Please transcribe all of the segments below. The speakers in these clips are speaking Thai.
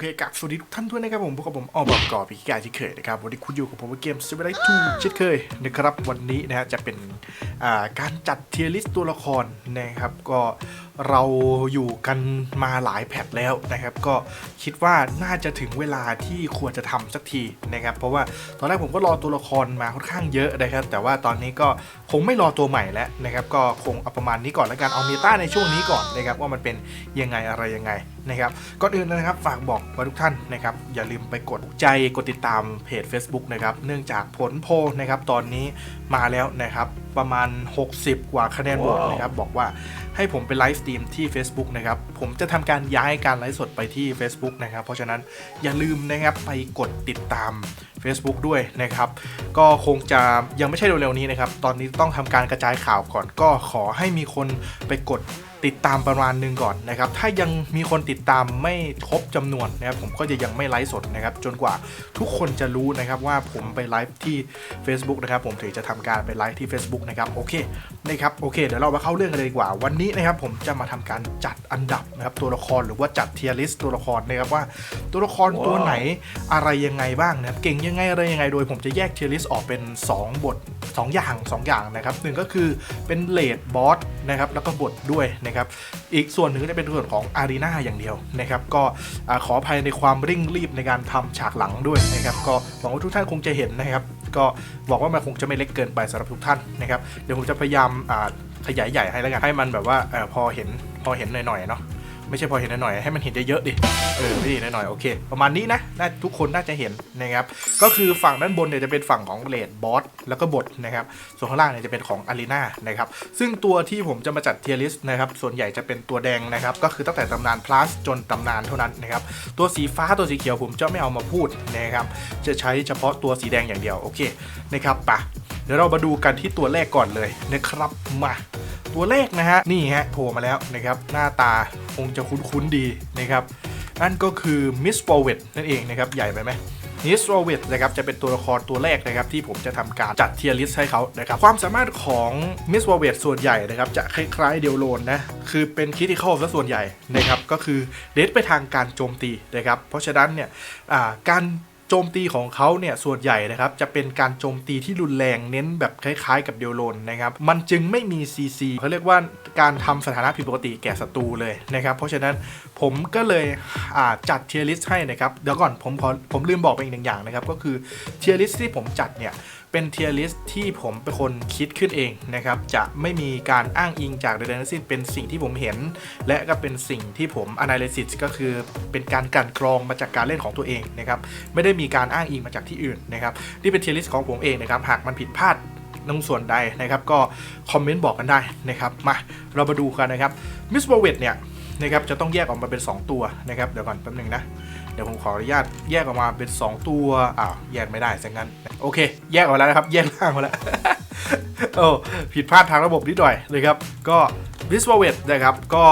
เคกับสวัสดีทุกท่านด้วยนะครับผมพวกผมออบอกกอบพี่กายที่เคยนะครับวันนี้คุณอยู่กับผมเกมซิมไลท์ทูเช่นเคยนะครับวันนี้นะฮะจะเป็นการจัดเทียร์ลิสต์ตัวละครนะครับก็ เราอยู่กันมาหลายแพทแล้วนะครับ ก็คิดว่าน่าจะถึงเวลาที่ควรจะทำสักทีนะครับ เพราะว่าตอนแรกผมก็รอตัวละครมาค่อนข้างเยอะนะครับ แต่ว่าตอนนี้ก็คงไม่รอตัวใหม่แล้วนะครับ ก็คงเอาประมาณนี้ก่อนแล้วกันเอาเมตาในช่วงนี้ก่อนนะครับว่ามันเป็นยังไงอะไรยังไงนะครับก่อนอื่นนะครับฝากบอกไว้ทุกท่านนะครับ อย่าลืมไปกดใจกดติดตามเพจ Facebook นะครับ เนื่องจากผลโพลนะครับตอนนี้มาแล้วนะครับประมาณ 60 กว่าคะแนนโหวตนะครับบอกว่า ให้ผมไปไลฟ์สตรีมที่ Facebook นะครับ ผมจะทำการย้ายการไลฟ์สดไปที่ Facebook นะครับ เพราะฉะนั้นอย่าลืมนะครับไปกดติดตาม Facebook ด้วยนะครับ ก็คงจะยังไม่ใช่เร็วๆนี้นะครับ ตอนนี้ต้องทำการกระจายข่าวก่อนก็ขอให้มีคนไปกด ติดตามประมาณหนึงก่อนนะครับ ถ้ายังมีคนติดตามไม่ครบจำนวนนะครับผมก็จะยังไม่ไลฟ์สดนะครับ จนกว่าทุกคนจะรู้นะครับว่าผมไปไลฟ์ที่ Facebook นะครับผมถึงจะทำการไปไลฟ์ที่ Facebook นะครับโอเคนะครับโอเคเดี๋ยวเรามาเข้าเรื่องกันเลยดีกว่า วันนี้นะครับผมจะมาทำการจัดอันดับนะครับตัวละครหรือว่าจัดเทียร์ลิสต์ตัวละครนะครับว่าตัวละครตัวไหนอะไรยังไงบ้างนะครับเก่งยังไงอะไรยังไงโดย ผมจะแยกเทียร์ลิสต์ออกเป็น 2 บท 2 อย่าง 2 อย่างนะครับหนึ่งก็คือเป็นเลดบอสนะครับแล้วก็บทด้วยนะครับ อีกส่วนหนึ่งจะเป็นส่วนของอารีนาอย่างเดียวนะครับ ก็ขออภัยในความเร่งรีบในการทำฉากหลังด้วยนะครับ ก็หวังว่าทุกท่านคงจะเห็นนะครับ ก็บอกว่ามันคงจะไม่เล็กเกินไปสำหรับทุกท่านนะครับ เดี๋ยวผมจะพยายามขยายใหญ่ให้แล้วกัน ให้มันแบบว่าอพอเห็นพอเห็นหน่อยๆเนาะ ไม่ใช่พอเห็นหน่อยให้มันเห็นเยอะๆดิเออไม่ดีหน่อยๆโอเค ประมาณนี้นะน่าทุกคนน่าจะเห็นนะครับก็คือฝั่งด้านบนเนี่ยจะเป็นฝั่งของเลดบอสแล้วก็บทนะครับส่วนข้างล่างเนี่ยจะเป็นของอารีนานะครับซึ่งตัวที่ผมจะมาจัดเทียร์ลิสต์นะครับส่วนใหญ่จะเป็นตัวแดงนะครับก็คือตั้งแต่ตำนาน plus จนตำนานเท่านั้นนะครับตัวสีฟ้าตัวสีเขียวผมจะไม่เอามาพูดนะครับจะใช้เฉพาะตัวสีแดงอย่างเดียวโอเคนะครับปะเดี๋ยวเรามาดูกันที่ตัวแรกก่อนเลยนะครับมา ตัวแรกนะฮะนี่ฮะโผล่มาแล้วนะครับหน้าตาคงจะคุ้นๆดีนะครับนั่นก็คือมิส f อ r เว t นั่นเองนะครับใหญ่ไปไหมมิส f อ r เว t นะครับจะเป็นตัวละครตัวแรกนะครับที่ผมจะทำการจัดเทียร์ลิสต์ให้เขานะครับความสามารถของมิส f อ r เว t ส่วนใหญ่นะครับจะคล้ายๆเดียวโลนนะคือเป็นคิติคอลซะส่วนใหญ่นะครับก็คือเดทไปทางการโจมตีนะครับเพราะฉะนั้นเนี่ยการ โจมตีของเขาเนี่ยส่วนใหญ่นะครับจะเป็นการโจมตีที่รุนแรงเน้นแบบคล้ายๆ กับเดียวโลนนะครับมันจึงไม่มี CC เขาเรียกว่าการทำสถานะผิดปกติแก่ศัตรูเลยนะครับเพราะฉะนั้นผมก็เลยจัดเทียร์ลิสต์ให้นะครับเดี๋ยวก่อนผมผมลืมบอกไปอีกหนึ่งอย่างนะครับก็คือเทียร์ลิสต์ที่ผมจัดเนี่ย เป็นเทียร์ลิสที่ผมเป็นคนคิดขึ้นเองนะครับ จะไม่มีการอ้างอิงจากใดๆทั้งสิ้นเป็นสิ่งที่ผมเห็น และก็เป็นสิ่งที่ผม analysis ก็คือเป็นการกันกรองมาจากการเล่นของตัวเองนะครับ ไม่ได้มีการอ้างอิงมาจากที่อื่นนะครับนี่เป็นเทียร์ลิสของผมเองนะครับ หากมันผิดพลาดในส่วนใดนะครับก็คอมเมนต์บอกกันได้นะครับมาเรามาดูกันนะครับมิส b เว t เนี่ยนะครับจะต้องแยกออกมาเป็น 2 ตัวนะครับเดี๋ยวก่อนแป๊บนึงนะ ดี๋ยวผมขออนุญาตแยกออกมาเป็น 2 ตัว อ้าวแยกไม่ได้ซะงั้น โอเค แยกออกมาแล้วนะครับ แยกล่างมาแล้วโอ้ผิดพลาดทางระบบนิดหน่อยนะครับ ก็วิส w เว t นะครับ ก็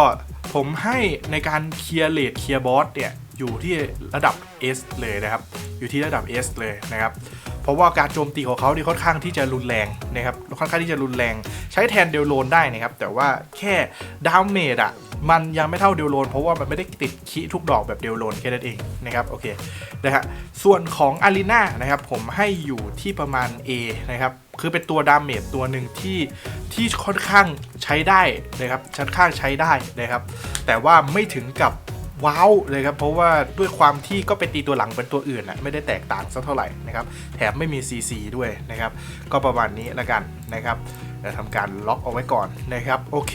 ผมให้ในการเคลียร์เลดเคลียร์บอสเนี่ยอยู่ที่ระดับ S เลยนะครับ อยู่ที่ระดับ S เลยนะครับ เพราะว่าการโจมตีของเขาเนี่ยค่อนข้างที่จะรุนแรงนะครับ ค่อนข้างที่จะรุนแรง ใช้แทนเดลโลนได้นะครับ แต่ว่าแค่ดาเมจอะ มันยังไม่เท่าเดลโลนเพราะว่ามันไม่ได้ติดคีทุกดอกแบบเดลโลนแค่นั้นเองนะครับโอเคนะฮะส่วนของอารีนานะครับผมให้อยู่ที่ประมาณ A นะครับคือเป็นตัวดาเมจตัวหนึ่งที่ที่ค่อนข้างใช้ได้นะครับค่อนข้างใช้ได้นะครับ แต่ว่าไม่ถึงกับว้าวเลยครับ เพราะว่าด้วยความที่ก็ไปตีตัวหลังเป็นตัวอื่นนะไม่ได้แตกต่างสักเท่าไหร่นะครับ แถมไม่มี CC ด้วยนะครับ ก็ประมาณนี้ละกันนะครับ เดี๋ยวทำการล็อกเอาไว้ก่อนนะครับโอเค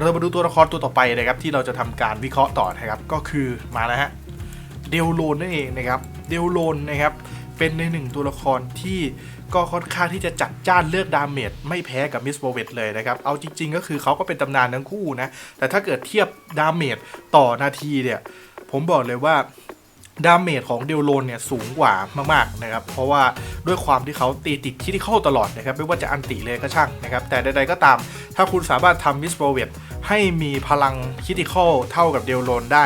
เรามาดูตัวละครตัวต่อไปนะครับที่เราจะทำการวิเคราะห์ต่อนะครับก็คือมาแล้วฮะเดลโลนนั่นเองนะครับเดลโลนนะครับเป็นในหนึ่งตัวละครที่ก็ค่อนข้างที่จะจัดจ้านเลือกดาเมจไม่แพ้กับมิสโบเวตเลยนะครับ เอาจริง ๆ ก็คือเขาก็เป็นตำนานทั้งคู่นะ แต่ถ้าเกิดเทียบดาเมจต่อนาทีเนี่ย ผมบอกเลยว่า ดาเมจของเดลโลนเนี่ยสูงกว่ามากๆนะครับ เพราะว่าด้วยความที่เขาตีติดคิดที่เข้าตลอดนะครับ ไม่ว่าจะอันติเลยก็ช่างนะครับ แต่ใดๆก็ตาม ถ้าคุณสามารถทำมิสโบเวตให้มีพลังคิดที่เข้าเท่ากับเดลโลนได้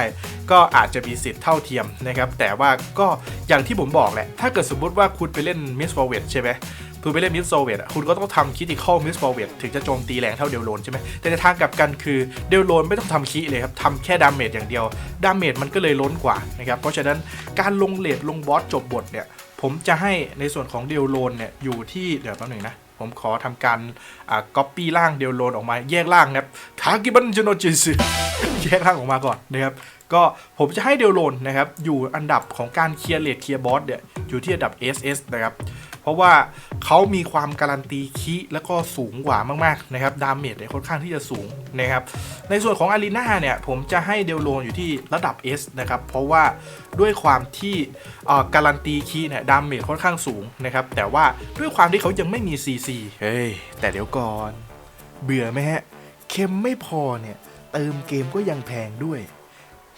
ก็อาจจะมีสิทธิ์เท่าเทียมนะครับ แต่ว่าก็อย่างที่ผมบอกแหละ ถ้าเกิดสมมุติว่าคุณไปเล่นมิส f อ r เวตใช่ไหม คุณไปเล่นมิสโซเวตคุณก็ต้องทำคิติคอลมิสโซเวตถึงจะโจมตีแรงเท่าเดลโลนใช่ไหมแต่ในทางกลับกันคือเดลโลนไม่ต้องทำคิเลยครับทำแค่ดาเมจอย่างเดียว ดาเมจมันก็เลยล้นกว่านะครับเพราะฉะนั้นการลงเลดลงบอสจบบทเนี่ยผมจะให้ในส่วนของเดลโลนเนี่ยอยู่ที่เดี๋ยวแป๊บหนึงนะผมขอทำการอ่าก๊อปปี้ร่างเดลโลนออกมาแยกร่างนะครับทากิบันจโนจิสึแยกร่างออกมาก่อนนะครับก็ผมจะให้เดลโลนนะครับอยู่อันดับของการเคลียร์เลดเคลียร์บอสเนี่ยอยู่ที่อันดับ SS นะครับ ราะว่าเขามีความการันตีคีแล้วก็สูงกว่ามากๆนะครับดาเมจเนี่ยค่อนข้างที่จะสูงนะครับในส่วนของอารีนาเนี่ยผมจะให้เดลโลนอยู่ที่ระดับ S นะครับเพราะว่าด้วยความที่การันตีคีเนี่ยดาเมจค่อนข้างสูงนะครับแต่ว่าด้วยความที่เขายังไม่มี CC เฮ้ยแต่เดี๋ยวก่อน เบื่อไหมฮะเค็มไม่พอเนี่ยเติมเกมก็ยังแพงด้วย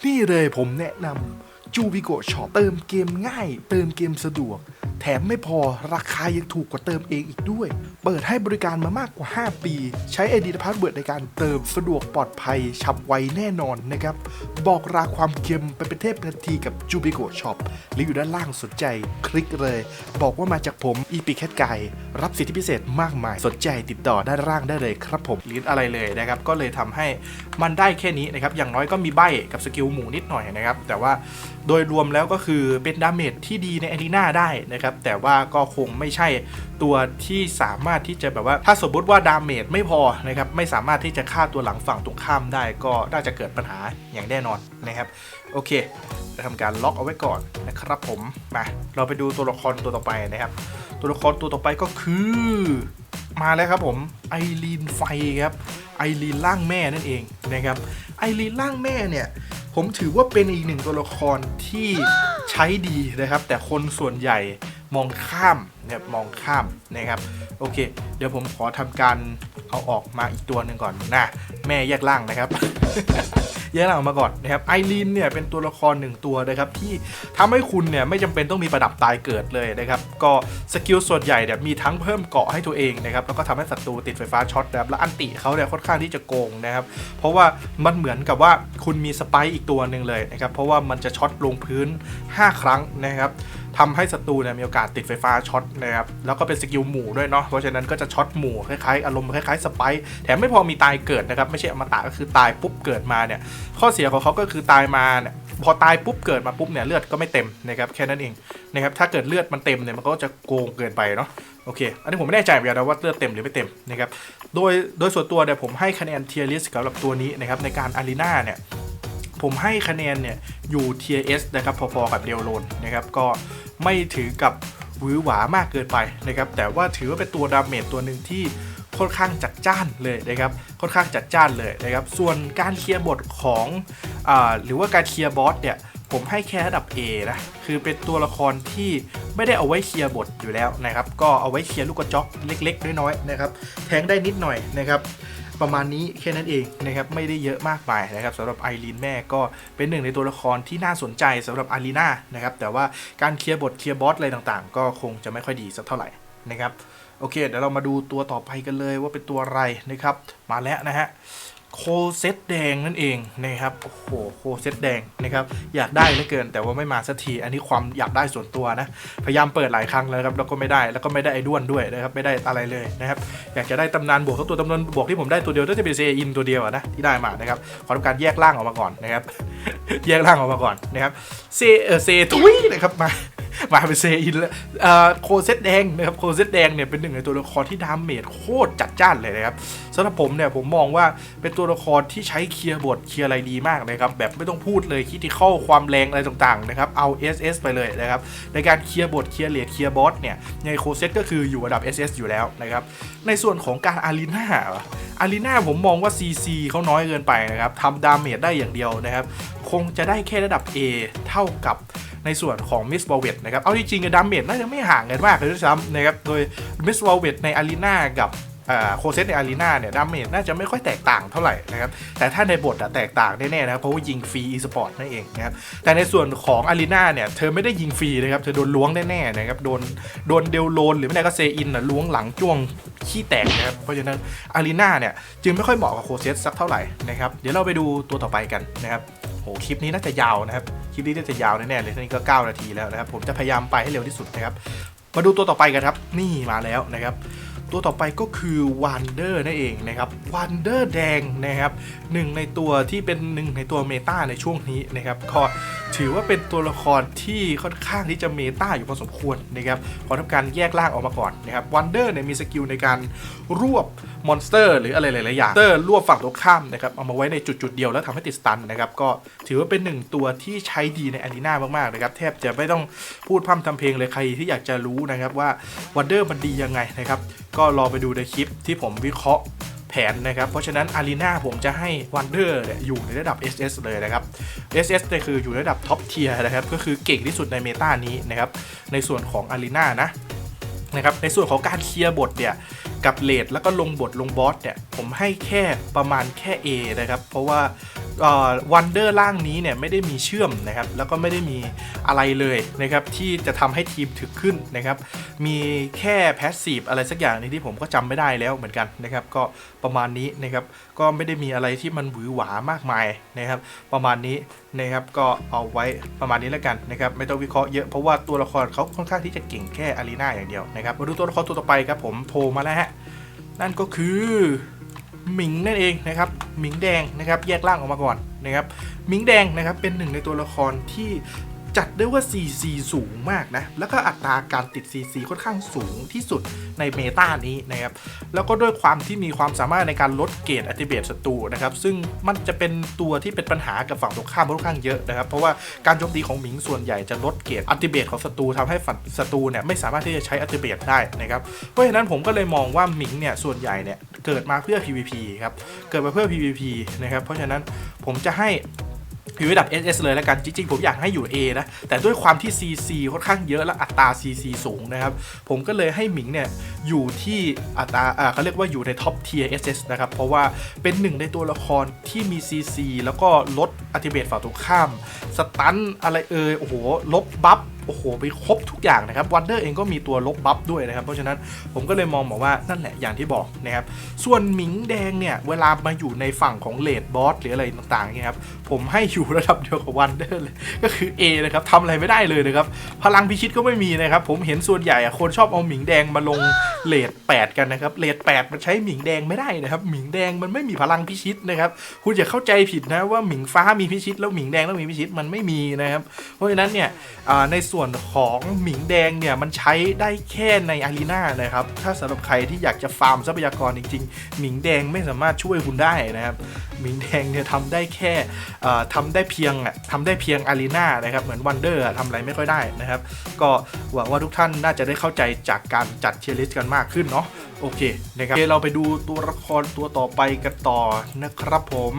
นี่เลยผมแนะนำ จูบิโกช็อปเติมเกมง่าย เติมเกมสะดวก แถมไม่พอราคายังถูกกว่าเติมเองอีกด้วย เปิดให้บริการมามากกว่า 5 ปี ใช้ไอดีพาสเวิร์ดในการเติมสะดวกปลอดภัย ฉับไวแน่นอนนะครับ บอกราความเค็มไปเป็นเทพทันทีกับจูบิโกช็อปลิงก์อยู่ด้านล่างสนใจ คลิกเลย บอกว่ามาจากผมอีปีแคทไก่รับสิทธิพิเศษมากมายสนใจติดต่อด้านล่างได้เลยครับผมลิ้นอะไรเลยนะครับก็เลยทำให้มันได้แค่นี้นะครับอย่างน้อยก็มีใบกับสกิลหมูนิดหน่อยนะครับแต่ว่าโดยรวมแล้วก็คือเป็นดาเมจที่ดีในอารีนาได้นะครับ แต่ว่าก็คงไม่ใช่ตัวที่สามารถที่จะแบบว่า ถ้าสมมติว่าดาเมจไม่พอนะครับ ไม่สามารถที่จะฆ่าตัวหลังฝั่งตรงข้ามได้ ก็น่าจะเกิดปัญหาอย่างแน่นอนนะครับ โอเคจะทำการล็อกเอาไว้ก่อนนะครับผมมาเราไปดูตัวละครตัวต่อไปนะครับ ตัวละครตัวต่อไปก็คือมาแล้วครับผมไอรีนไฟครับไอรีนร่างแม่นั่นเองนะครับไอรีนร่างแม่เนี่ยผมถือว่าเป็นอีกหนึ่งตัวละครที่ใช้ดีนะครับ แต่คนส่วนใหญ่มองข้ามเนี่ยมองข้ามนะครับ โอเค เดี๋ยวผมขอทำการเอาออกมาอีกตัวหนึ่งก่อนนะแม่แยกล่างนะครับแยกล่างออกมาก่อนนะครับไอรีนเนี่ยเป็นตัวละครหนึ่งตัวนะครับที่ทำให้คุณเนี่ยไม่จำเป็นต้องมีประดับตายเกิดเลยนะครับก็สกิลส่วนใหญ่เนี่ยมีทั้งเพิ่มเกาะให้ตัวเองนะครับแล้วก็ทำให้ศัตรูติดไฟฟ้าช็อตนะครับและอันติเขาเนี่ยค่อนข้างที่จะโกงนะครับเพราะว่ามันเหมือนกับว่าคุณมีสไปอีกตัวหนึ่งเลยนะครับเพราะว่ามันจะช็อตลงพื้น 5 ครั้งนะครับทำให้ศัตรูเนี่ยมีโอกาสติดไฟฟ้าช็อตนะครับแล้วก็เป็นสกิลหมู่ด้วยเนาะเพราะฉะนั้นก็จะช็อตหมู่คล้ายๆอารมณ์คล้ายๆสไปค์แถมไม่พอมีตายเกิดนะครับไม่ใช่อมตะก็คือตายปุ๊บเกิดมาเนี่ยข้อเสียของเขาก็คือตายมาเนี่ยพอตายปุ๊บเกิดมาปุ๊บเนี่ยเลือดก็ไม่เต็มนะครับแค่นั้นเองนะครับถ้าเกิดเลือดมันเต็มเนี่ยมันก็จะโกงเกินไปเนาะโอเค อันนี้ผมไม่แน่ใจเหมือนกันนะว่าเลือดเต็มหรือไม่เต็มนะครับโดยโดยส่วนตัวเนี่ยผมให้คะแนนเทียริสสำหรับตัวนี้นะครับในการอารีนาเนี่ย ผมให้คะแนนเนี่ยอยู่ Tier S นะครับพอๆกับเดลโลนนะครับก็ไม่ถือกับหวือหวามากเกินไปนะครับแต่ว่าถือว่าเป็นตัวดาเมจตัวหนึ่งที่ค่อนข้างจัดจ้านเลยนะครับค่อนข้างจัดจ้านเลยนะครับส่วนการเคลียร์บทของอหรือว่าการเคลียร์บอสเนี่ยผมให้แค่ระดับ A นะคือเป็นตัวละครที่ไม่ได้เอาไว้เคลียร์บทอยู่แล้วนะครับก็เอาไว้เคลียร์ลูกกระจอกเล็ก ๆ น้อยๆนะครับแทงได้นิดหน่อยนะครับ ประมาณนี้แค่นั้นเองนะครับไม่ได้เยอะมากมายนะครับสำหรับไอรีนแม่ก็เป็นหนึ่งในตัวละครที่น่าสนใจสำหรับอารีนานะครับแต่ว่าการเคลียร์บทเคลียร์บอสอะไรต่างๆ ก็คงจะไม่ค่อยดีสักเท่าไหร่นะครับโอเคเดี๋ยวเรามาดูตัวต่อไปกันเลยว่าเป็นตัวอะไรนะครับมาแล้วนะฮะ โคเซตแดงนั่นเองนะครับ โอ้โห โคเซตแดงนะครับ อยากได้เหลือเกิน แต่ว่าไม่มาสักที อันนี้ความอยากได้ส่วนตัวนะ พยายามเปิดหลายครั้งแล้วครับ แล้วก็ไม่ได้ แล้วก็ไม่ได้ไอ้ด้วนด้วยนะครับ ไม่ได้อะไรเลยนะครับ อยากจะได้ตำนานบวกทั้งตัวตำนานบวกที่ผมได้ตัวเดียวน่าจะเป็นเซอินตัวเดียวนะที่ได้มานะครับ ขอทำการแยกร่างออกมาก่อนนะครับ แยกร่างออกมาก่อนนะครับ เซ เออเซทุยนะครับมา มาเป็นเซอินแล้วโคเซตแดงนะครับโคเซตแดงเนี่ยเป็นหนึ่งในตัวละครที่ดามเมจโคตรจัดจ้านเลยนะครับสำหรับผมเนี่ยผมมองว่าเป็นตัวละครที่ใช้เคลียร์บทเคลียร์อะไรดีมากนะครับแบบไม่ต้องพูดเลยคิดที่เข้าความแรงอะไรต่างๆนะครับเอา SS ไปเลยนะครับในการเคลียร์บทเคลียร์เลดเคลียร์บอสเนี่ยในโคเซตก็คืออยู่ระดับ SS อยู่แล้วนะครับในส่วนของการอารีนาอารีนาผมมองว่า CC เขาน้อยเกินไปนะครับทำดาเมจได้อย่างเดียวนะครับคงจะได้แค่ระดับ A เท่ากับในส่วนของมิสบอเวตนะครับเอาจริงๆกับดาเมจน่าจะไม่ห่างกันมากเลยด้วยซ้ำนะครับโดยมิสบอลเวตในอารีนากับโคเซตในอารีนาเนี่ยดาเมจน่าจะไม่ค่อยแตกต่างเท่าไหร่นะครับแต่ถ้าในบทอะแตกต่างแน่ๆนะครับเพราะว่ายิงฟรีอีสปอร์ตนั่นเองนะครับแต่ในส่วนของอารีนาเนี่ยเธอไม่ได้ยิงฟรีนะครับเธอโดนล้วงแน่ๆนะครับโดนโดนเดลโลนหรือไม่ได้ก็เซอินอะล้วงหลังจ้วงขี้แตกนะครับเพราะฉะนั้นอารีนาเนี่ยจึงไม่ค่อยเหมาะกับโคเซตสักเท่าไหร่นะครับเดี๋ยวเราไปดูตัวต่อไปกันนะครับ โหคลิปนี้น่าจะยาวนะครับ คลิปนี้น่าจะยาวแน่ๆเลยทีนี้ก็ 9 นาทีแล้วนะครับ ผมจะพยายามไปให้เร็วที่สุดนะครับ มาดูตัวต่อไปกันครับ นี่มาแล้วนะครับ ตัวต่อไปก็คือวันเดอร์นั่นเองนะครับวันเดอร์แดงนะครับหนึ่งในตัวที่เป็นหนึ่งในตัวเมตาในช่วงนี้นะครับก็ถือว่าเป็นตัวละครที่ค่อนข้างที่จะเมตาอยู่พอสมควรนะครับขอทำการแยกล่างออกมาก่อนนะครับวันเดอร์เนี่ยมีสกิลในการรวบ มอนสเตอร์หรืออะไรหลายๆอย่างเตอร์รวบฝั่งตรงข้ามนะครับเอามาไว้ในจุดๆเดียวแล้วทำให้ติดสตันนะครับก็ถือว่าเป็นหนึ่งตัวที่ใช้ดีในอารีนามากๆนะครับแทบจะไม่ต้องพูดพร่ำทำเพลงเลยใครที่อยากจะรู้นะครับว่าวันเดอร์มันดียังไงนะครับก็รอไปดูในคลิปที่ผมวิเคราะห์แผนนะครับ เพราะฉะนั้นอารีนาผมจะให้วันเดอร์เนี่ยอยู่ในระดับ SS เลยนะครับ SS เนี่ยคืออยู่ในระดับท็อปเทียร์นะครับ ก็คือเก่งที่สุดในเมตานี้นะครับ ในส่วนของอารีนานะนะครับ ในส่วนของการเคลียร์บทเนี่ย กับเลดแล้วก็ลงบทลงบอสเนี่ยผมให้แค่ประมาณแค่ A นะครับ เพราะว่า วันเดอร์ล่างนี้เนี่ยไม่ได้มีเชื่อมนะครับแล้วก็ไม่ได้มีอะไรเลยนะครับที่จะทำให้ทีมถึกขึ้นนะครับมีแค่แพสซีฟอะไรสักอย่างนึงที่ผมก็จำไม่ได้แล้วเหมือนกันนะครับก็ประมาณนี้นะครับก็ไม่ได้มีอะไรที่มันหวือหวามากมายนะครับประมาณนี้นะครับก็เอาไว้ประมาณนี้แล้วกันนะครับไม่ต้องวิเคราะห์เยอะเพราะว่าตัวละครเขาค่อนข้างที่จะเก่งแค่อารีนาอย่างเดียวนะครับมาดูตัวละครตัวต่อไปครับผมโผล่มาแล้วฮะนั่นก็คือ หมิงนั่นเองนะครับหมิงแดงนะครับแยกร่างออกมาก่อนนะครับหมิงแดงนะครับเป็นหนึ่งในตัวละครที่ จัดได้ว่า CC สูงมากนะ แล้วก็อัตราการติด CC ค่อนข้างสูงที่สุดในเมตานี้นะครับ แล้วก็ด้วยความที่มีความสามารถในการลดเกรดอัติเบตศัตรูนะครับ ซึ่งมันจะเป็นตัวที่เป็นปัญหากับฝั่งตรงข้ามค่อนข้างเยอะนะครับ เพราะว่าการโจมตีของหมิงส่วนใหญ่จะลดเกรดอัติเบตของศัตรูทำให้ฝั่งศัตรูเนี่ยไม่สามารถที่จะใช้อัติเบตได้นะครับ เพราะฉะนั้นผมก็เลยมองว่าหมิงเนี่ยส่วนใหญ่เนี่ยเกิดมาเพื่อ PVP ครับ เกิดมาเพื่อ PVP นะครับ เพราะฉะนั้นผมจะให้ อยู่ระดับ SS เลยแล้วกัน จริงๆ ผมอยากให้อยู่ A นะ แต่ด้วยความที่ CC ค่อนข้างเยอะและอัตรา CC สูงนะครับ ผมก็เลยให้หมิงเนี่ย อยู่ที่อัตราเขาเรียกว่าอยู่ในท็อปเทียร์ SS นะครับ เพราะว่าเป็นหนึ่งในตัวละครที่มี CC แล้วก็ลดอัติเบตฝ่าตรงข้าม สตันอะไรเอ่ยโอ้โห ลบบัฟโอ้โหไปครบทุกอย่างนะครับวันเดอร์เองก็มีตัวลบบัฟด้วยนะครับ เพราะฉะนั้นผมก็เลยมองบอกว่านั่นแหละอย่างที่บอกนะครับ ส่วนหมิงแดงเนี่ย เวลามาอยู่ในฝั่งของเลดบอสหรืออะไรต่างๆเนี่ยครับผมให้อยู่ระดับเดียวกับวันเดอร์เลยก็คือ A นะครับทำอะไรไม่ได้เลยนะครับ พลังพิชิตก็ไม่มีนะครับ ผมเห็นส่วนใหญ่อะคนชอบเอาหมิงแดงมาลงเลด8กันนะครับเลด8มันใช้หมิงแดงไม่ได้นะครับหมิงแดงมันไม่มีพลังพิชิตนะครับคุณอย่าเข้าใจผิดนะว่าหมิงฟ้ามีพิชิต แล้วหมิงแดงต้องมีพิชิตมันไม่มีนะครับเพราะฉะนั้นเนี่ยในส่วนของหมิงแดงเนี่ยมันใช้ได้แค่ในอารีนานะครับ ถ้าสำหรับใครที่อยากจะฟาร์มทรัพยากรจริงๆ หมิงแดงไม่สามารถช่วยคุณได้นะครับ หมิงแดงเนี่ยทำได้แค่ทำได้เพียงอะทำได้เพียงอารีนานะครับ เหมือนวันเดอร์ทำอะไรไม่ค่อยได้นะครับ ก็หวังว่าทุกท่านน่าจะได้เข้าใจจากการจัดเชียร์ลิสต์กันมากขึ้นเนาะโอเคนะครับเคเราไปดูตัวละครตัวต่อไปกันต่อนะครับผม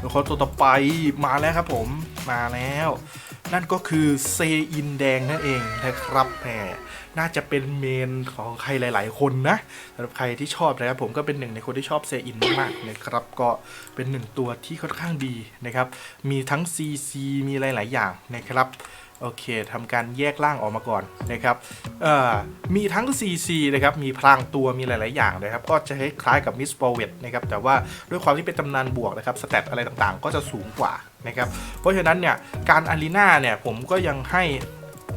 ตัวละครตัวต่อไปมาแล้วครับผมมาแล้ว นั่นก็คือเซอินแดงนั่นเองนะครับแหมน่าจะเป็นเมนของใครหลาย ๆ คนนะสำหรับใครที่ชอบนะครับผมก็เป็นหนึ่งในคนที่ชอบเซอินมากๆนะครับก็เป็นหนึ่งตัวที่ค่อนข้างดีนะครับ มีทั้ง CC มีหลาย ๆ อย่างนะครับโอเคทำการแยกร่างออกมาก่อนนะครับมีทั้ง CC นะครับมีพลางตัวมีหลาย ๆ อย่างนะครับ ก็จะคล้ายๆกับมิสโปเวตนะครับแต่ว่าด้วยความที่เป็นตำนานบวกนะครับสเตตอะไรต่างๆ ก็จะสูงกว่า นะครับ เพราะฉะนั้นเนี่ยการอารีนาเนี่ยผมก็ยังให้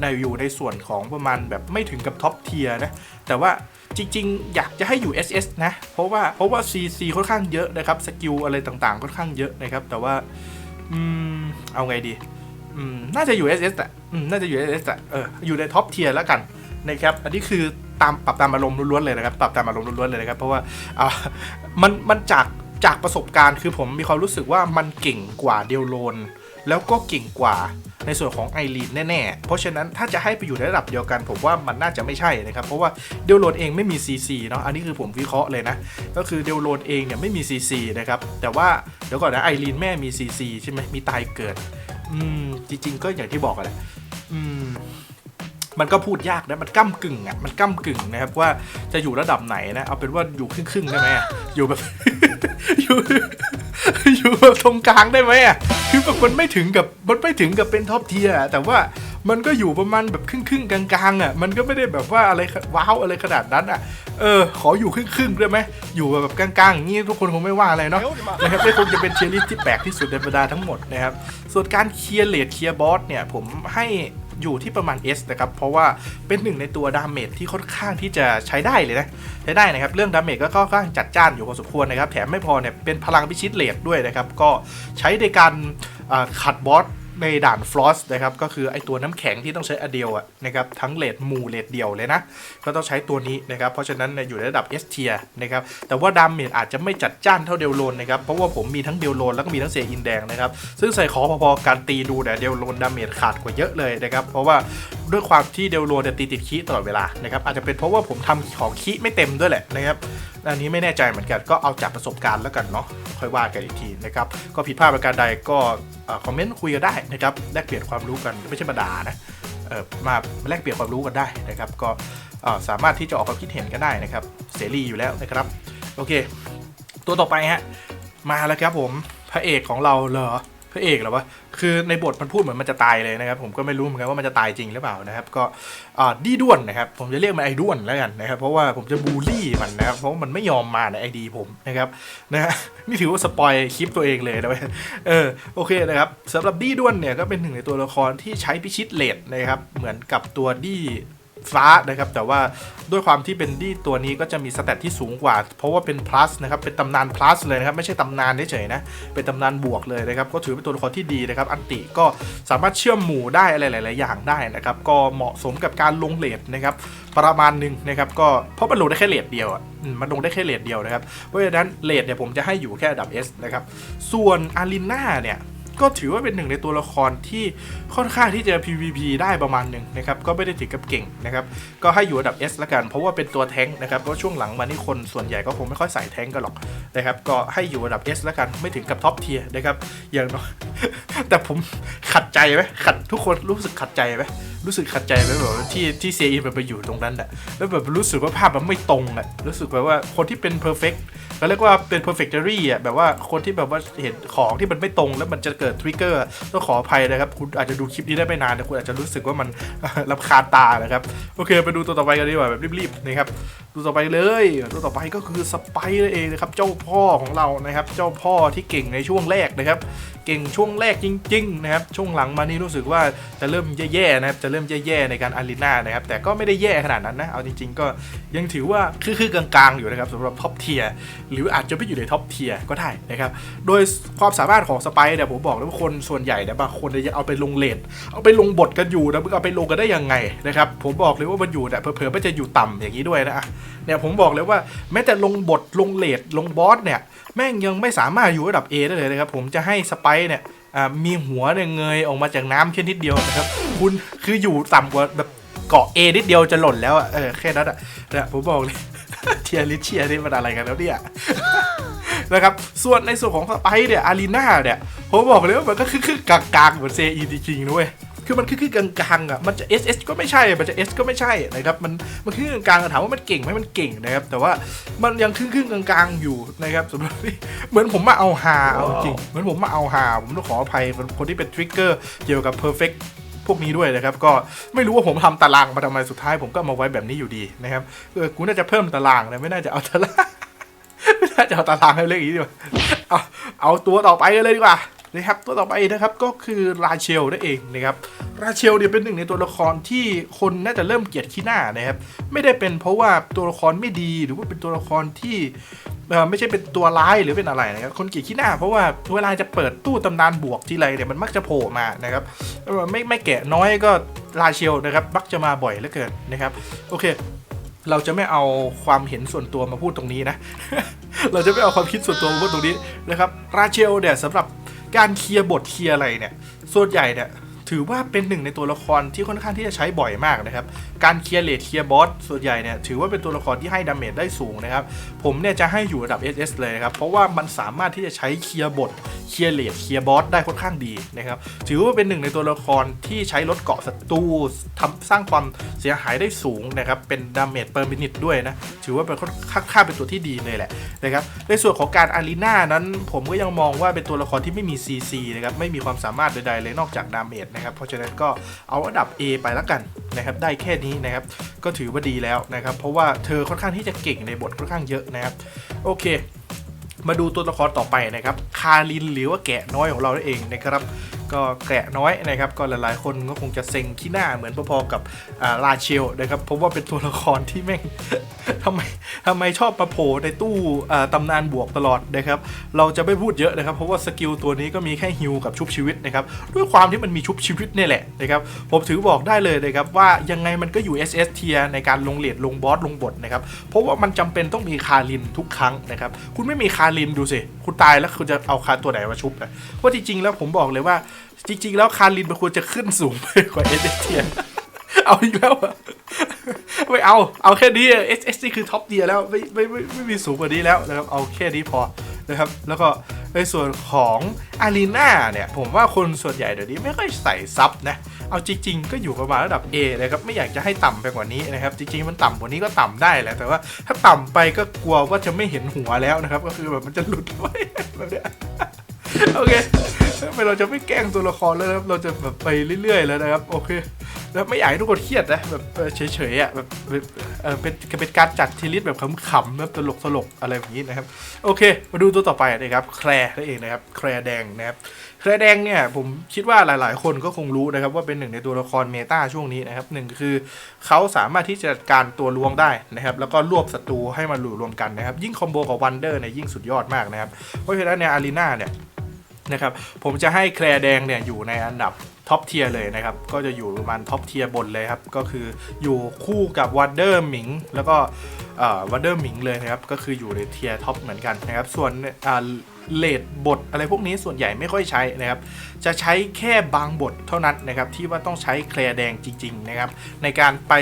ในอยู่ในส่วนของประมาณแบบไม่ถึงกับท็อปเทียร์นะ แต่ว่าจริงๆ อยากจะให้อยู่ SS นะ เพราะว่าเพราะว่า CC ค่อนข้างเยอะนะครับ สกิลอะไรต่างๆ ค่อนข้างเยอะนะครับ แต่ว่าอืมเอาไงดีอืมน่าจะอยู่ SS อะอืมน่าจะอยู่ SS อะเอออยู่ในท็อปเทียร์แล้วกันนะครับ อันนี้คือตามปรับตามอารมณ์ล้วนๆเลยนะครับ ปรับตามอารมณ์ล้วนๆเลยนะครับ เพราะว่าอ่ามันมันจาก จากประสบการณ์คือผมมีความรู้สึกว่ามันเก่งกว่าเดลโลน แล้วก็เก่งกว่าในส่วนของไอรีนแน่ๆ เพราะฉะนั้นถ้าจะให้ไปอยู่ในระดับเดียวกันผมว่ามันน่าจะไม่ใช่นะครับ เพราะว่าเดลโลนเองไม่มี CC เนาะอันนี้คือผมวิเคราะห์เลยนะ ก็คือเดลโลนเองเนี่ยไม่มี CC นะครับ แต่ว่าเดี๋ยวก่อนนะไอรีนแม่มี CC ใช่ไหมมีตายเกิด อืมจริงๆ ก็อย่างที่บอกแหละอืม มันก็พูดยากนะมันก้ากึ่งอะมันก้ากึ่งนะครับว่าจะอยู่ระดับไหนนะเอาเป็นว่าอยู่ครึ่งๆได้ไหมอยู่แบบอยู่อยู่แบบตรงกลางได้ไหมอะคือแบบมันไม่ถึงกับมันไม่ถึงกับเป็นท็อปเทียร์แต่ว่ามันก็อยู่ประมาณแบบครึ่งครึ่งๆกลางๆอะมันก็ไม่ได้แบบว่าอะไรว้าวอะไรขนาดนั้นอะเออขออยู่ครึ่งครึ่งๆได้ไหมอยู่แบบกลางๆอย่างนี้ทุกคนคงไม่ว่าอะไรเนาะนะครับไม่คงจะเป็นเทียร์ลิสที่แปลกที่สุดในบรรดาทั้งหมดนะครับส่วนการเคลียร์เลดเคลียร์บอสเนี่ยผมให้ อยู่ที่ประมาณ S นะครับ เพราะว่าเป็นหนึ่งในตัวดาเมจที่ค่อนข้างที่จะใช้ได้เลยนะ ใช้ได้นะครับ เรื่องดาเมจก็ค่อนข้างจัดจ้านอยู่พอสมควรนะครับ แถมไม่พอเนี่ยเป็นพลังพิชิตเลดด้วยนะครับ ก็ใช้ในการขัดบอส ในด่านฟลอสนะครับก็คือไอตัวน้ำแข็งที่ต้องใช้อเดียวอะนะครับทั้งเลดหมูเลดเดียวเลยนะก็ต้องใช้ตัวนี้นะครับเพราะฉะนั้นอยู่ในระดับ S เทียนะครับแต่ว่าดาเมจอาจจะไม่จัดจ้านเท่าเดลโลนนะครับเพราะว่าผมมีทั้งเดลโลนแล้วก็มีทั้งเซอินแดงนะครับซึ่งใส่ขอพอๆการตีดูแต่เดลโลนดาเมจขาดกว่าเยอะเลยนะครับเพราะว่าด้วยความที่เดลโลนตีติดคีตลอดเวลานะครับอาจจะเป็นเพราะว่าผมทำของคีไม่เต็มด้วยแหละนะครับอันนี้ไม่แน่ใจเหมือนกันก็เอาจากประสบการณ์แล้วกันเนาะค่อยว่ากันอีกทีนะครับก็ผิดพลาดประการใดก็คอมเมนต์คุยกันได้นะครับแลกเปลี่ยนความรู้กันไม่ใช่มาด่านะเออมาแลกเปลี่ยนความรู้กันได้นะครับ ก็สามารถที่จะออกความคิดเห็นกันได้นะครับ เสรีอยู่แล้วนะครับ โอเค ตัวต่อไปฮะมาแล้วครับผมพระเอกของเราเหรอ พระเอกเหรอวะ คือในบทมันพูดเหมือนมันจะตายเลยนะครับ ผมก็ไม่รู้เหมือนกันว่ามันจะตายจริงหรือเปล่านะครับ ก็ดีด้วนนะครับ ผมจะเรียกมันไอ้ด้วนแล้วกันนะครับ เพราะว่าผมจะบูลลี่มันนะครับ เพราะว่ามันไม่ยอมมาในไอดีผมนะครับนะฮะนี่ถือว่าสปอยคลิปตัวเองเลยนะเว้ย เออโอเคนะครับสำหรับดีด้วนเนี่ยก็เป็นหนึ่งในตัวละครที่ใช้พิชิตเลดนะครับ เหมือนกับตัวดี ฟ้านะครับแต่ว่าด้วยความที่เป็นดี้ตัวนี้ก็จะมีสเตตที่สูงกว่า เพราะว่าเป็น plus นะครับเป็นตำนาน plus เลยนะครับไม่ใช่ตำนานเฉยๆนะเป็นตำนานบวกเลยนะครับก็ถือเป็นตัวละครที่ดีนะครับอันติก็สามารถเชื่อมหมู่ได้อะไรหลาย ๆ อย่างได้นะครับก็เหมาะสมกับการลงเลดนะครับประมาณหนึ่งนะครับก็เพราะมันลงได้แค่เลดเดียวอะมันลงได้แค่เลดเดียวนะครับเพราะฉะนั้นเลดเนี่ยผมจะให้อยู่แค่ดับ S นะครับส่วนอาริน่าเนี่ย ก็ถือว่าเป็นหนึ่งในตัวละครที่ค่อนข้างที่จะ PVP ได้ประมาณหนึ่งนะครับก็ไม่ได้ถึงกับเก่งนะครับก็ให้อยู่ระดับ S ละกัน เพราะว่าเป็นตัวแท้งนะครับเพราะช่วงหลังมานี่คนส่วนใหญ่ก็คงไม่ค่อยใส่แท้งกันหรอกนะครับก็ให้อยู่ระดับ S ละกันไม่ถึงกับท็อปเทียร์นะครับอย่างน้อย แต่ผมขัดใจไหมขัดทุกคนรู้สึกขัดใจไหมรู้สึกขัดใจไหมแบบที่ที่เซียมันไปอยู่ตรงนั้นอะแล้วแบบรู้สึกว่าภาพมันไม่ตรงอะรู้สึกแบบว่าคนที่เป็น perfect ก็เรียกว่าเป็น perfectory อะแบบว่าคนที่แบบว่าเห็นของที่มันไม่ตรงแล้วมันจะเกิดทริกเกอร์ต้องขออภัยนะครับ คุณอาจจะดูคลิปนี้ได้ไม่นานแต่คุณอาจจะรู้สึกว่ามันรำคาญตานะครับ โอเค ไปดูตัวต่อไปกันดีกว่าแบบรีบๆนะครับตัวต่อไปเลยตัวต่อไปก็คือสไปร์เองนะครับเจ้าพ่อของเรานะครับ เจ้าพ่อที่เก่งในช่วงแรกนะครับ เก่งช่วงแรกจริงๆนะครับช่วงหลังมานี่รู้สึกว่าจะเริ่มแย่ๆนะครับจะเริ่มแย่ๆในการอารีนานะครับแต่ก็ไม่ได้แย่ขนาดนั้นนะเอาจริง ๆ ก็ยังถือว่าคือๆกลางๆอยู่นะครับสำหรับท็อปเทียร์หรืออาจจะไม่อยู่ในท็อปเทียร์ก็ได้นะครับโดยความสามารถของสไปร์เนี่ยผมบอกเลยว่าคนส่วนใหญ่เนี่ยบางคนเนี่ยเอาไปลงเลนเอาไปลงบทกันอยู่นะมึงเอาไปลงกันได้ยังไงนะครับผมบอกเลยว่ามันอยู่แต่ยเผลอๆมันจะอยู่ต่ำอย่างนี้ด้วยนะอะเนี่ยผมบอกเลยว่าแม้แต่ลงบทลงเลดลงบอสเนี่ย แม่งยังไม่สามารถอยู่ระดับ A ได้เลยนะครับ ผมจะให้สไปเนี่ยมีหัวเนี่ยเงยออกมาจากน้ำแค่นิดเดียวนะครับ คุณคืออยู่ต่ำกว่าแบบเกาะเอนิดเดียวจะหล่นแล้วอะเออแค่นั้นอะนะผมบอกเลยเทียริเชียนี่มันอะไรกันแล้วเนี่ยนะครับส่วนในส่วนของสไปเนี่ยอารีนาเนี่ยผมบอกเลยว่ามันก็คือกางๆเหมือนเซอีจริงๆนะเว้ย คือมันคือคือกลางๆอะมันจะ S S ก็ไม่ใช่มันจะ S ก็ไม่ใช่นะครับมันมันคือกลางๆถามว่ามันเก่งไหมมันเก่งนะครับแต่ว่ามันยังครึ่งๆกลางๆอยู่นะครับสำหรับที่เหมือนผมมาเอาฮาเอาจริงเหมือนผมมาเอาฮาผมต้องขออภัยคนที่เป็นทริกเกอร์เกี่ยวกับ perfect พวกนี้ด้วยนะครับก็ไม่รู้ว่าผมทำตารางมาทำไมสุดท้ายผมก็มาไว้แบบนี้อยู่ดีนะครับเออกูน่าจะเพิ่มตารางนะไม่น่าจะเอาตารางไม่น่าจะเอาตารางให้เล็กอย่างนี้ดีกว่าเอาเอาตัวต่อไปกันเลยดีกว่า นะครับตัวต่อไปนะครับก็คือราเชลนั่นเองนะครับราเชลเนี่ยเป็นหนึ่งในตัวละครที่คนน่าจะเริ่มเกลียดขี้หน้านะครับไม่ได้เป็นเพราะว่าตัวละครไม่ดีหรือว่าเป็นตัวละครที่ไม่ใช่เป็นตัวร้ายหรือเป็นอะไรนะครับคนเกลียดขี้หน้า เพราะว่าเวลาจะเปิดตู้ตำนานบวกทีไรเนี่ยมันมักจะโผล่มานะครับไม่ไม่แกะน้อยก็ราเชลนะครับมักจะมาบ่อยเหลือเกินนะครับโอเคเราจะไม่เอาความเห็นส่วนตัวมาพูดตรงนี้นะ เราจะไม่เอาความคิดส่วนตัวมาพูดตรงนี้นะครับ ราเชลเนี่ยสำหรับ การเคลียร์บทเคลียร์อะไรเนี่ยส่วนใหญ่เนี่ยถือว่าเป็นหนึ่งในตัวละครที่ค่อนข้างที่จะใช้บ่อยมากนะครับการเคลียร์เลดเคลียร์บอสส่วนใหญ่เนี่ยถือว่าเป็นตัวละครที่ให้ดาเมจได้สูงนะครับ ผมเนี่ยจะให้อยู่ระดับ SS เลยนะครับ เพราะว่ามันสามารถที่จะใช้เคลียร์บทเคลียร์เลดเคลียร์บอสได้ค่อนข้างดีนะครับ ถือว่าเป็นหนึ่งในตัวละครที่ใช้ลดเกาะศัตรูทำสร้างความเสียหายได้สูงนะครับเป็นดาเมจเปอร์มินิตด้วยนะถือว่าเป็นค่อนข้างค่าเป็นตัวที่ดีเลยแหละนะครับในส่วนของการอารีนานั้น ผมก็ยังมองว่าเป็นตัวละครที่ไม่มี CC นะครับไม่มีความสามารถใดๆเลยนอกจากดาเมจนะครับเพราะฉะนั้นก็เอาอันดับ A ไปแล้วกันนะครับได้แค่นี้นะครับ ก็ถือว่าดีแล้วนะครับ เพราะว่าเธอค่อนข้างที่จะเก่งในบทค่อนข้างเยอะนะครับ โอเค มาดูตัวละครต่อไปนะครับ คารินหรือว่าแกะน้อยของเราเองนะครับ ก็แกะน้อยนะครับก็หลายๆ คนก็คงจะเซ็งขี้หน้าเหมือนพอๆกับลาเชลนะครับเพราะว่าเป็นตัวละครที่แม่งทำไมทำไมชอบมาโผในตู้ตำนานบวกตลอดนะครับเราจะไม่พูดเยอะนะครับ เพราะว่าสกิลตัวนี้ก็มีแค่ฮิลกับชุบชีวิตนะครับด้วยความที่มันมีชุบชีวิตเนี่ยแหละนะครับผมถือบอกได้เลยนะครับว่ายังไงมันก็อยู่ SS เทียในการลงเลดลงบอสลงบทนะครับเพราะว่ามันจำเป็นต้องมีคารินทุกครั้งนะครับคุณไม่มีคารินดูสิคุณตายแล้วคุณจะเอาคาตัวไหนมาชุบนะเพราะจริงๆแล้วผมบอกเลยว่าจริง ๆ แล้วคารินมันควรจะขึ้นสูงไปกว่า SS เทียเอาอีกแล้วอะไม่เอา เอาแค่นี้เอสเอสนี่คือท็อปเดียแล้วไม่ไม่ไม่ไม่มีสูงกว่านี้แล้วนะครับ เอาแค่นี้พอนะครับ แล้วก็ในส่วนของอารีนาเนี่ย ผมว่าคนส่วนใหญ่เดี๋ยวนี้ไม่ค่อยใส่ซับนะ เอาจริง ๆ ก็อยู่ประมาณระดับ A นะครับ ไม่อยากจะให้ต่ำไปกว่านี้นะครับ จริง ๆ มันต่ำกว่านี้ก็ต่ำได้แหละ แต่ว่าถ้าต่ำไปก็กลัวว่าจะไม่เห็นหัวแล้วนะครับ ก็คือแบบมันจะหลุดไว้แบบเนี้ย โอเคไม่เราจะไม่แกล้งตัวละครแล้วนะครับเราจะแบบไปเรื่อยๆแล้วนะครับ โอเค แล้วไม่อยากให้ทุกคนเครียดนะแบบเฉยๆอะแบบเออเป็นเป็นการจัดทีลิสแบบขำๆแบบตลกตลกๆอะไรแบบนี้นะครับ โอเค มาดูตัวต่อไปนะครับแคลร์นั่นเองนะครับแคลร์แดงนะครับแคลร์แดงเนี่ยผมคิดว่าหลายๆ คนก็คงรู้นะครับว่าเป็นหนึ่งในตัวละครเมตาช่วงนี้นะครับหนึ่งคือเขาสามารถที่จะจัดการตัวลวงได้นะครับแล้วก็รวบศัตรูให้มาหลุรวมกันนะครับยิ่งคอมโบกับวันเดอร์เนี่ยยิ่งสุดยอดมากนะครับเพราะฉะนั้นในอารีนาเนี่ย นะครับผมจะให้แคลร์แดงเนี่ยอยู่ในอันดับท็อปเทียร์เลยนะครับ ก็จะอยู่ประมาณท็อปเทียร์บนเลยครับ ก็คืออยู่คู่กับวันเดอร์หมิง แล้วก็วันเดอร์หมิงเลยนะครับ ก็คืออยู่ในเทียร์ท็อปเหมือนกันนะครับ ส่วนเลดบทอะไรพวกนี้ส่วนใหญ่ไม่ค่อยใช้นะครับ จะใช้แค่บางบทเท่านั้นนะครับ ที่ว่าต้องใช้แคลร์แดงจริง ๆ นะครับ ในการไป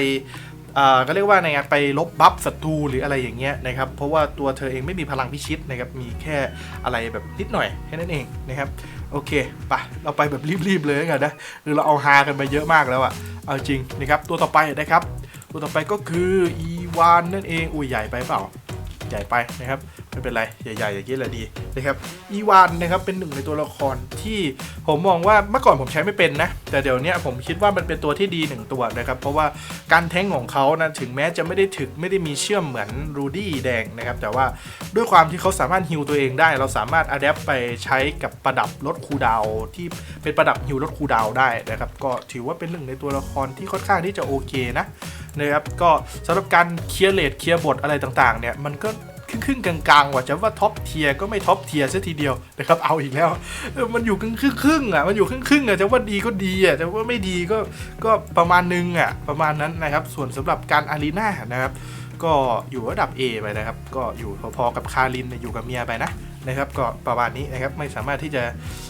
ก็เรียกว่าในงานไปลบบัฟศัตรูหรืออะไรอย่างเงี้ยนะครับ เพราะว่าตัวเธอเองไม่มีพลังพิชิตนะครับ มีแค่อะไรแบบนิดหน่อยแค่นั้นเองนะครับ โอเคไปเราไปแบบรีบๆเลยกันนะคือเราเอาฮากันไปเยอะมากแล้วอะเอาจริงนะครับ ตัวต่อไปนะครับ ตัวต่อไปก็คืออีวานนั่นเอง อุ้ยใหญ่ไปเปล่า ใหญ่ไปนะครับไม่เป็นไรใหญ่ๆอย่างนี้แหละดีนะครับอีวานนะครับเป็นหนึ่งในตัวละครที่ผมมองว่าเมื่อก่อนผมใช้ไม่เป็นนะ แต่เดี๋ยวนี้ผมคิดว่ามันเป็นตัวที่ดีหนึ่งตัวนะครับ เพราะว่าการแท้งของเขานะถึงแม้จะไม่ได้ถึกไม่ได้มีเชื่อมเหมือนรูดี้แดงนะครับแต่ว่าด้วยความที่เขาสามารถฮิวตัวเองได้ เราสามารถอัดแอปไปใช้กับประดับลดคูดาวที่เป็นประดับฮิวลดคูดาวได้นะครับก็ถือว่าเป็นหนึ่งในตัวละครที่ค่อนข้างที่จะโอเคนะ นะครับก็สำหรับการเคลียร์เลดเคลียร์บทอะไรต่างๆเนี่ยมันก็ครึ่งๆกลางๆว่าจะว่าท็อปเทียร์ก็ไม่ท็อปเทียร์ซะทีเดียวนะครับเอาอีกแล้วมันอยู่ครึ่งครึ่งครึ่งๆอะมันอยู่ครึ่งครึ่งๆอะจะว่าดีก็ดีอะจะว่าไม่ดีก็ก็ประมาณนึงอะประมาณนั้นนะครับส่วนสำหรับการอารีนานะครับก็อยู่ระดับ A ไปนะครับ ก็อยู่พอๆกับคารินอยู่กับเมียไปนะ นะครับก็ประมาณนี้นะครับไม่สามารถที่จะ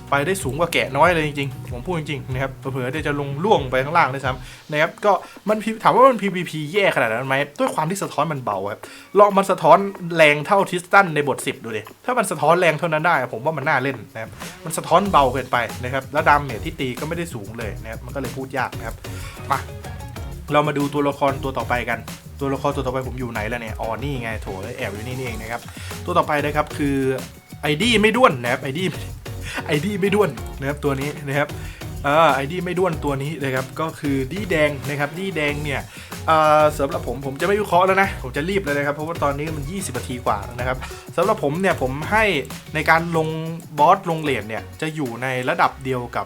ไปได้สูงกว่าแกะน้อยเลยจริงๆผมพูดจริงๆนะครับเผื่อๆเดี๋ยวจะลงล่วงไปข้างล่างด้วยซ้ำนะครับก็มันถามว่ามัน PVP แย่ขนาดนั้นไหมด้วยความที่สะท้อนมันเบาครับลองมันสะท้อนแรงเท่าทิสตันในบท 10 ดูดิถ้ามันสะท้อนแรงเท่านั้นได้ ผมว่ามันน่าเล่นนะครับมันสะท้อนเบาเกินไปนะครับแล้วดาเมจที่ตีก็ไม่ได้สูงเลยนะครับมันก็เลยพูดยากนะครับมาเรามาดูตัวละครตัวต่อไปกันตัวละครตัวต่อไปผมอยู่ไหนแล้วเนี่ย อ๋อ นี่ไง โถแอบอยู่นี่นี่เองนะครับ ตัวต่อไปนะครับคือ ไอดีไม่ด้วนนะครับไอดีไอดีไม่ด้วนนะครับตัวนี้นะครับอ่าไอดีไม่ด้วนตัวนี้นะครับก็คือดีแดงนะครับดีแดงเนี่ยอ่าสำหรับผมผมจะไม่วิเคราะห์แล้วนะผมจะรีบเลยนะครับเพราะว่าตอนนี้มัน 20นาทีกว่านะครับสำหรับผมเนี่ยผมให้ในการลงบอสลงเลนเนี่ยจะอยู่ในระดับเดียวกับ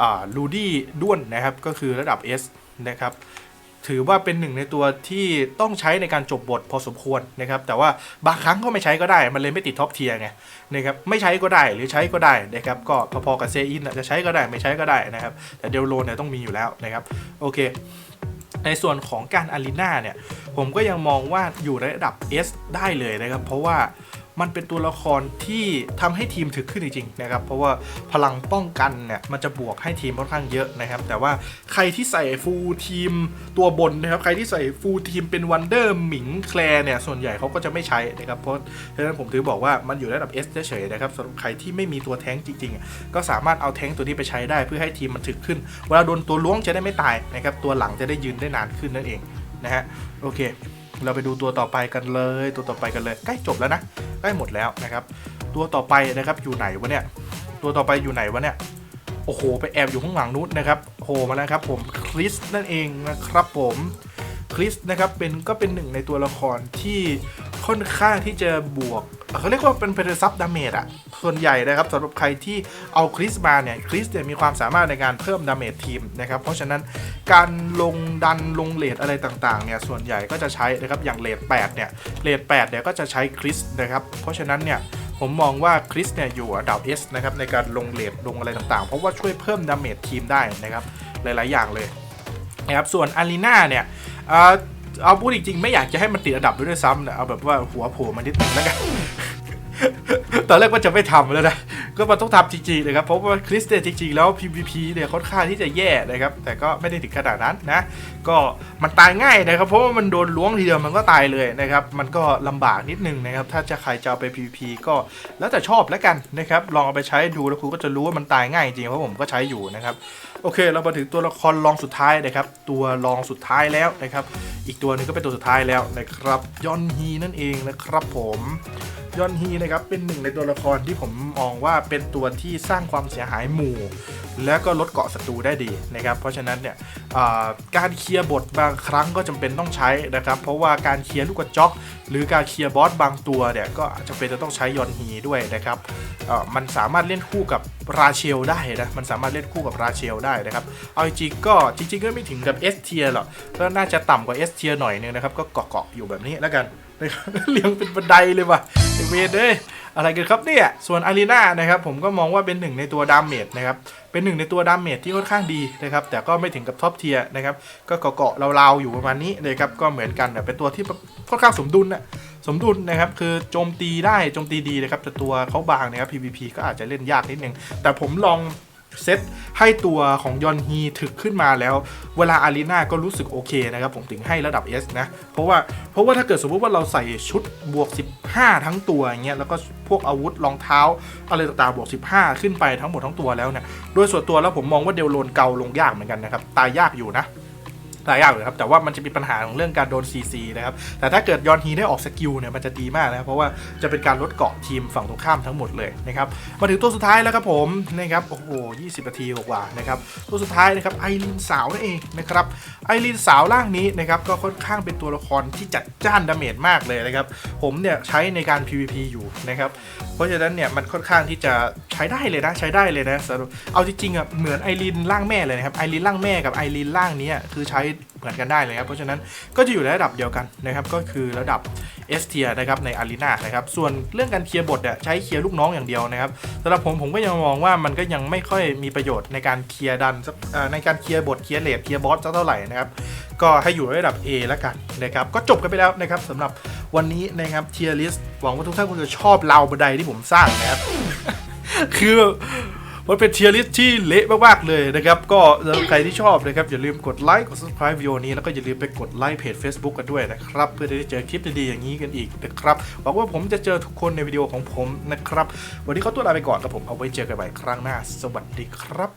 อ่าลูดี้ด้วนนะครับก็คือระดับ S นะครับ ถือว่าเป็นหนึ่งในตัวที่ต้องใช้ในการจบบทพอสมควรนะครับ แต่ว่าบางครั้งก็ไม่ใช้ก็ได้ มันเลยไม่ติดท็อปเทียร์ไงนะครับไม่ใช้ก็ได้หรือใช้ก็ได้นะครับก็พอๆกับเซอินจะใช้ก็ได้ไม่ใช้ก็ได้นะครับ แต่เดลโลเนี่ยต้องมีอยู่แล้วนะครับโอเค ในส่วนของการอารีนาเนี่ยผมก็ยังมองว่าอยู่ในระดับ S ได้เลยนะครับ เพราะว่า มันเป็นตัวละครที่ทำให้ทีมถึกขึ้นจริงๆนะครับเพราะว่าพลังป้องกันเนี่ยมันจะบวกให้ทีมค่อนข้างเยอะนะครับ แต่ว่าใครที่ใส่ฟูลทีมตัวบนนะครับ ใครที่ใส่ฟูลทีมเป็นวันเดอร์หมิงแคลร์เนี่ยส่วนใหญ่เขาก็จะไม่ใช้นะครับเพราะฉะนั้นผมถือบอกว่ามันอยู่ระดับ S เฉยๆนะครับสำหรับใครที่ไม่มีตัวแท้งจริงๆ ก็สามารถเอาแท้งตัวนี้ไปใช้ได้เพื่อให้ทีมมันถึกขึ้นเวลาโดนตัวล้วงจะได้ไม่ตายนะครับตัวหลังจะได้ยืนได้นานขึ้นนั่นเองนะฮะโอเค เราไปดูตัวต่อไปกันเลย ตัวต่อไปกันเลย ใกล้จบแล้วนะใกล้หมดแล้วนะครับ ตัวต่อไปนะครับอยู่ไหนวะเนี่ยตัวต่อไปอยู่ไหนวะเนี่ยโอ้โห ไปแอบอยู่ข้างหลังนู้นนะครับล่มาแล้วครับผมคริสนั่นเองนะครับผมคริสนะครับเป็นก็เป็นหนึ่งในตัวละครที่ค่อนข้างที่จะบวก เขาเรียกว่าเป็นเพนซับดาเมจอะส่วนใหญ่นะครับสำหรับใครที่เอาคริสมาเนี่ยคริสเนี่ยมีความสามารถในการเพิ่มดาเมจทีมนะครับเพราะฉะนั้นการลงดันลงเลทอะไรต่างๆเนี่ยส่วนใหญ่ก็จะใช้นะครับอย่างเลท8เนี่ยเลท8เนี่ยก็จะใช้คริสนะครับเพราะฉะนั้นเนี่ยผมมองว่าคริสเนี่ยอยู่อันดับ S นะครับในการลงเลทลงอะไรต่างๆ เพราะว่าช่วยเพิ่มดาเมจทีมได้นะครับหลายๆอย่างเลยนะครับส่วนอารีนาเนี่ย เอาพูดจริงๆไม่อยากจะให้มันติดอันดับด้วยซ้ำนะเอาแบบว่าหัวโผล่มานิดนึงแล้วกัน ตอนแรกว่าจะไม่ทำแล้วนะ ก็มันต้องทำจริงๆนะครับ เพราะว่าคริสเนี่ยจริงๆแล้ว PVP เนี่ยค่อนข้างที่จะแย่นะครับ แต่ก็ไม่ได้ถึงขนาดนั้นนะ ก็มันตายง่ายนะครับ เพราะว่ามันโดนล้วงทีเดียวมันก็ตายเลยนะครับ มันก็ลำบากนิดนึงนะครับ ถ้าจะใครจะเอาไป PVP ก็แล้วแต่ชอบแล้วกันนะครับ ลองเอาไปใช้ดูแล้วคุณก็จะรู้ว่ามันตายง่ายจริง เพราะผมก็ใช้อยู่นะครับ โอเค เรามาถึงตัวละครรองสุดท้ายนะครับ ตัวรองสุดท้ายแล้วนะครับ อีกตัวหนึงก็เป็นตัวสุดท้ายแล้วนะครับ ยอนฮีนั่นเองนะครับ ผม ยอนฮีนะครับเป็นหนึ่งในตัวละครที่ผมมองว่าเป็นตัวที่สร้างความเสียหายหมู่แล้วก็ลดเกาะศัตรูได้ดีนะครับ เพราะฉะนั้นเนี่ยการเคลียร์บทบางครั้งก็จำเป็นต้องใช้นะครับ เพราะว่าการเคลียร์ลูกกระจอกหรือการเคลียร์บอสบางตัวเนี่ยก็จจะเป็นจะต้องใช้ยอนฮีด้วยนะครับมันสามารถเล่นคู่กับราเชลได้นะ มันสามารถเล่นคู่กับราเชลได้นะครับ เอาจริงก็จริงๆก็ไม่ถึงกับ S เทียหรอก ก็น่าจะต่ำกว่า S เทียหน่อยนึงนะครับ ก็เกาะๆอยู่แบบนี้แล้วกันเรียงเป็นบันไดเลยว่ะเวเอ้ย อะไรกันครับเนี่ย ส่วนอารีนานะครับผมก็มองว่าเป็นหนึ่งในตัวดามเมจนะครับ เป็นหนึ่งในตัวดามเมจที่ค่อนข้างดีนะครับ แต่ก็ไม่ถึงกับท็อปเทียร์นะครับ ก็เกาะๆราวๆอยู่ประมาณนี้นะครับ ก็เหมือนกันแต่เป็นตัวที่ค่อนข้างสมดุลนะสมดุลนะครับคือโจมตีได้โจมตีดีนะครับแต่ตัวเขาบางนะครับ PVP ก็อาจจะเล่นยากนิดนึงแต่ผมลอง เซตให้ตัวของยอนฮีถึกขึ้นมาแล้ว เวลาอารีนาก็รู้สึกโอเคนะครับ ผมถึงให้ระดับ S นะ เพราะว่าเพราะว่าถ้าเกิดสมมติว่าเราใส่ชุดบวก 15 ทั้งตัวอย่างเงี้ยแล้วก็พวกอาวุธรองเท้า อะไรต่างๆบวก 15 ขึ้นไปทั้งหมดทั้งตัวแล้วเนี่ยโดยส่วนตัวแล้วผมมองว่าเดลโลนเกาลงยากเหมือนกันนะครับตายยากอยู่นะ ตายอย่ากเลยครับแต่ว่ามันจะมีปัญหาของเรื่องการโดน CC นะครับแต่ถ้าเกิดยอนฮีได้ออกสกิลเนี่ยมันจะดีมากนะครับเพราะว่าจะเป็นการลดเกาะทีมฝั่งตรงข้ามทั้งหมดเลยนะครับมาถึงตัวสุดท้ายแล้วครับผมนะครับโอ้โห20นาทีกว่านะครับตัวสุดท้ายนะครับไอรินสาวนั่นเองนะครับไอรินสาวร่างนี้นะครับก็ค่อนข้างเป็นตัวละครที่จัดจ้านดาเมจมากเลยนะครับผมเนี่ยใช้ในการ PVP อยู่นะครับเพราะฉะนั้นเนี่ยมันค่อนข้างที่จะใช้ได้เลยนะใช้ได้เลยนะสำหรับเอาจริงๆอะเหมือนไอรินร่างแม่เลยนะครับไอรินร่างแม่กับไอรินร่างนี้คือใช้เหมือนกันได้เลยครับ เพราะฉะนั้นก็จะอยู่ในระดับเดียวกันนะครับ ก็คือระดับ S tier นะครับในอารีนานะครับ ส่วนเรื่องการเคลียร์บทเนี่ยใช้เคลียร์ลูกน้องอย่างเดียวนะครับสำหรับผมผมก็ยังมองว่ามันก็ยังไม่ค่อยมีประโยชน์ในการเคลียร์ดันในการเคลียร์บทเคลียร์เลดเคลียร์บอสเท่าไหร่นะครับก็ให้อยู่ในระดับ A แล้วกันนะครับ ก็จบกันไปแล้วนะครับสำหรับวันนี้นะครับเทียร์ลิสหวังว่าทุกท่านคงจะชอบเราบันไดที่ผมสร้างนะครับคือ มันเป็นเทียร์ลิสที่เละมากๆเลยนะครับ ก็สำหรับใครที่ชอบนะครับ อย่าลืมกดไลค์ กด subscribe วิดีโอนี้ แล้วก็อย่าลืมไปกดไลค์เพจ Facebook กันด้วยนะครับ เพื่อจะได้เจอคลิปดีๆอย่างนี้กันอีกนะครับ หวังว่าผมจะเจอทุกคนในวิดีโอของผมนะครับ วันนี้ขอตัวลาไปก่อนครับผม เอาไว้เจอกันใหม่ครั้งหน้า สวัสดีครับ